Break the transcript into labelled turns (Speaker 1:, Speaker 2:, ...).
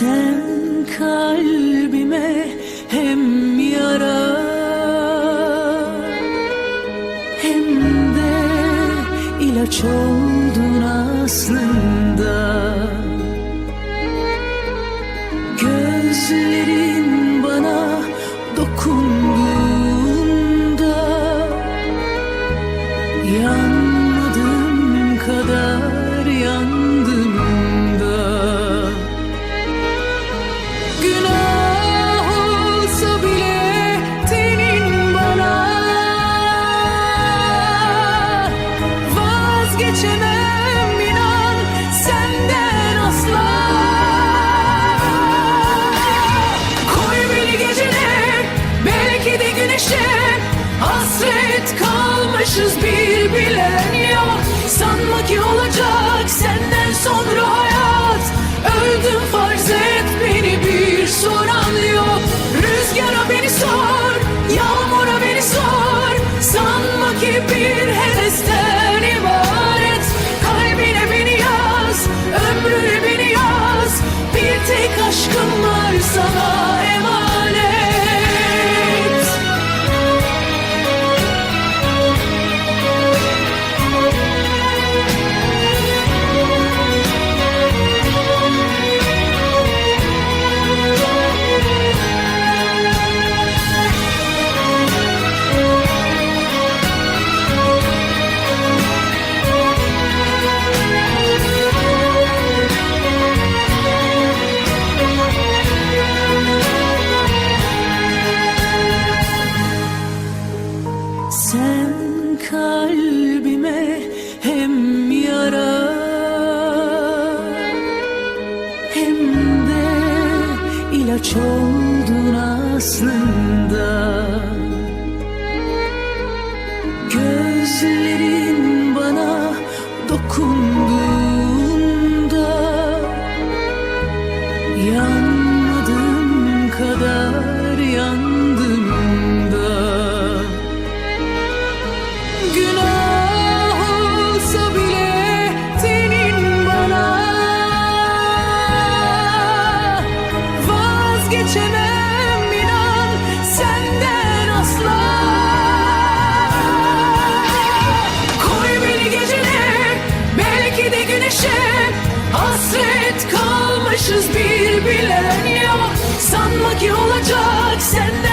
Speaker 1: Sen kalbime hem yara Hem de ilaç oldun aslında. passion's Koç oldun aslında? Gözlerin bana dokundu. vazgeçemem senden asla. Koy beni gecene belki de güneşe. Hasret kalmışız bir bilen yok. Sanma ki olacak senden